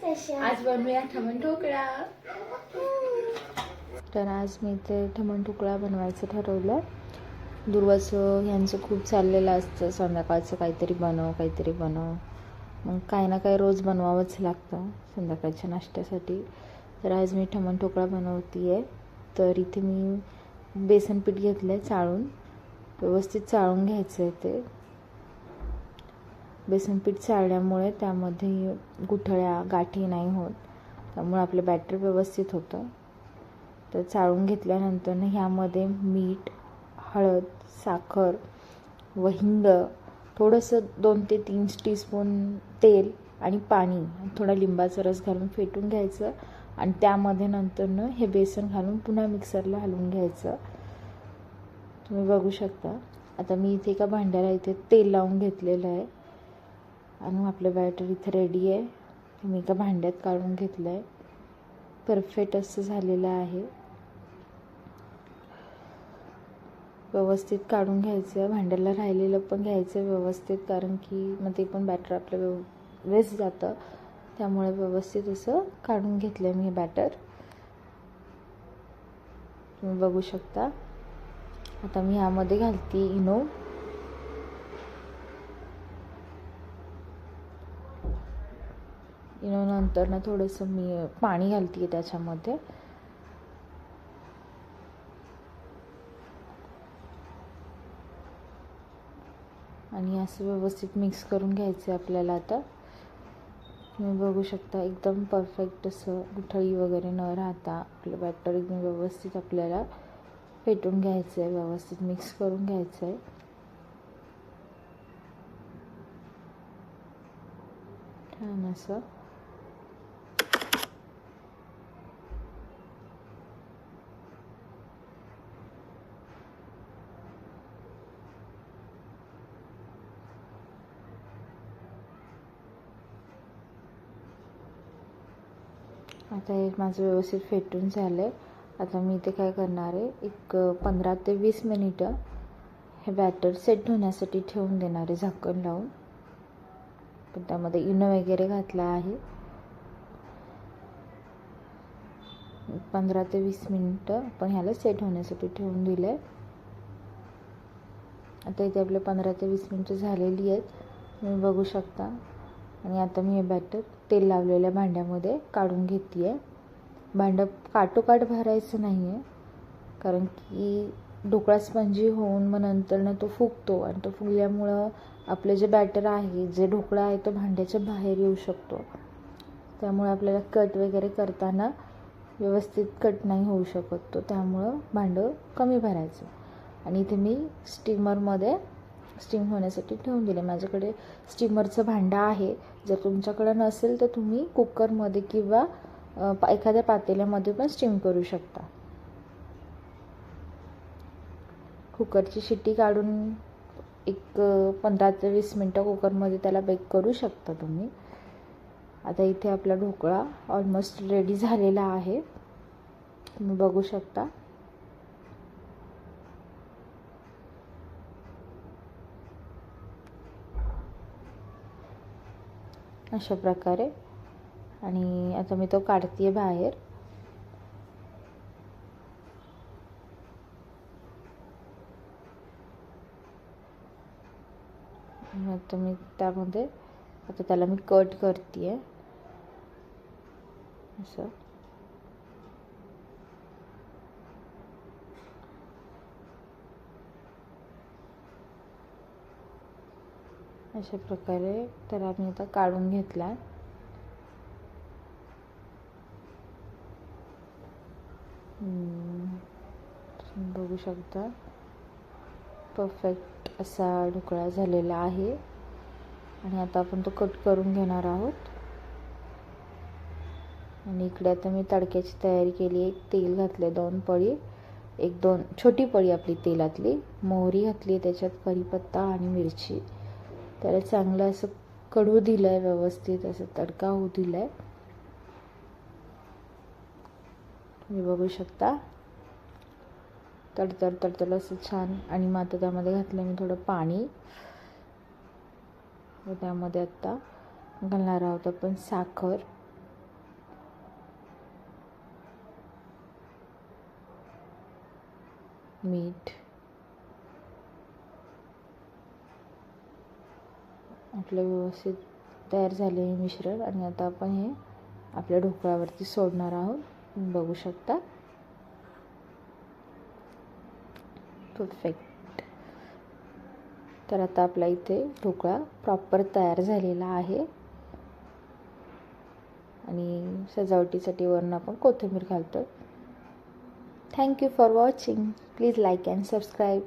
Special आज बनवूया ठमन ढोकळा. तर आज मी इथे ठमण तुकडा बनवायचं ठरवलं. दुर्वाचं ह्यांचं खूप चाललेलं असतं. संध्याकाळचं काहीतरी बनव काहीतरी बनव. मग काही ना काही रोज बनवावंच लागतं संध्याकाळच्या नाश्त्यासाठी. तर आज मी ठमण ठोकळा बनवते आहे तर इथे मी बेसन पीठ घेतलं आहे चाळून. व्यवस्थित चाळून घ्यायचं आहे ते. बेसन पीठ चाळल्यामुळे त्यामध्ये गुठळ्या गाठी नाही होत. त्यामुळे आपलं बॅटर व्यवस्थित होतं. तर चाळून घेतल्यानंतर ह्यामध्ये मीठ हळद साखर व हिंग थोडंसं दोन ते तीन टीस्पून तेल आणि पाणी थोडा लिंबाचा रस घालून फेटून घ्यायचं. आणि त्यामध्ये नंतरनं हे बेसन घालून पुन्हा मिक्सरला हलवून घ्यायचं. तुम्ही बघू शकता. आता मी इथे एका भांड्याला इथे तेल लावून घेतलेलं आहे. आणि आपलं बॅटर इथं रेडी आहे. मी एका भांड्यात काढून घेतलं आहे परफेक्ट असं झालेलं आहे. व्यवस्थित काढून घ्यायचं. भांड्याला राहिलेलं पण घ्यायचं व्यवस्थित कारण की मग ते पण बॅटर आपलं व्यव वेस्ट जातं. त्यामुळे व्यवस्थित असं काढून घेतलं आहे मी हे बॅटर तुम्ही बघू शकता. आता मी ह्यामध्ये घालते इनो. इनो नंतर ना थोडंसं मी पाणी घालते त्याच्यामध्ये. आणि असं व्यवस्थित मिक्स करून घ्यायचं आहे आपल्याला आता. तुम्ही बघू शकता एकदम परफेक्ट असं गुठळी वगैरे न राहता आपलं बॅटर एकदम व्यवस्थित आपल्याला फेटून घ्यायचं आहे व्यवस्थित मिक्स करून घ्यायचं आहे छान असं. आता हे माझं व्यवस्थित फेटून झालं आहे आता मी इथे काय करणार आहे? एक पंधरा ते वीस मिनिटं हे बॅटर सेट होण्यासाठी ठेवून देणार आहे झाकण लावून. पण त्यामध्ये इनो वगैरे घातला आहे. पंधरा ते वीस मिनिटं आपण ह्याला सेट होण्यासाठी ठेवून दिलं आहे आता इथे आपले पंधरा ते वीस मिनटं झालेली आहेत. तुम्ही बघू शकता. आणि आता मी हे बॅटर तेल लावलेल्या भांड्यामध्ये काढून घेते आहे भांडं काटोकाट भरायचं नाही आहे कारण की ढोकळा स्पंजी होऊन मग नंतरनं तो फुगतो आणि तो फुगल्यामुळं आपलं जे बॅटर आहे जे ढोकळा आहे तो भांड्याच्या बाहेर येऊ शकतो. त्यामुळे आपल्याला कट वगैरे करताना व्यवस्थित कट नाही होऊ शकत तो. त्यामुळं भांडं कमी भरायचं. आणि इथे मी स्टीमरमध्ये स्टीम होण्यासाठी ठेवून दिले. माझ्याकडे स्टीमरचं भांडं आहे. जर तुमच्याकडं नसेल तर तुम्ही कुकरमध्ये किंवा एखाद्या पातेल्यामध्ये पण स्टीम करू शकता. कुकरची शिट्टी काढून एक पंधरा ते वीस मिनटं कुकरमध्ये त्याला बेक करू शकता तुम्ही. आता इथे आपला ढोकळा ऑलमोस्ट रेडी झालेला आहे. तुम्ही बघू शकता. अशा प्रकारे. आणि आता मी तो काढते बाहेर. आता मी त्यामध्ये आता त्याला मी कट करते आहे असं. अशा प्रकारे तर आम्ही आता काढून घेतला बघू शकता. परफेक्ट असा ढोकळा झालेला आहे. आणि आता आपण तो कट करून घेणार आहोत. आणि इकडे आता मी तडक्याची तयारी केली एक तेल घातले दोन पळी. एक दोन छोटी पळी आपली तेलातली. मोहरी घातली त्याच्यात कढीपत्ता आणि मिरची. त्याला चांगलं असं कडू दिलं आहे व्यवस्थित असं तडका होऊ दिला आहे तुम्ही बघू शकता. तडतड तडतड असं छान. आणि मग आता त्यामध्ये घातलं मी थोडं पाणी. व त्यामध्ये आत्ता घालणार आहोत आपण साखर. मीठ. आपलं व्यवस्थित तयार झाले हे मिश्रण आणि आता आपण हे आपल्या ढोकळ्यावरती सोडणार आहोत. बघू शकता. परफेक्ट तर आता आपला इथे ढोकळा प्रॉपर तयार झालेला आहे. आणि सजावटीसाठी वरून आपण कोथिंबीर घालतो thank you for watching please like and subscribe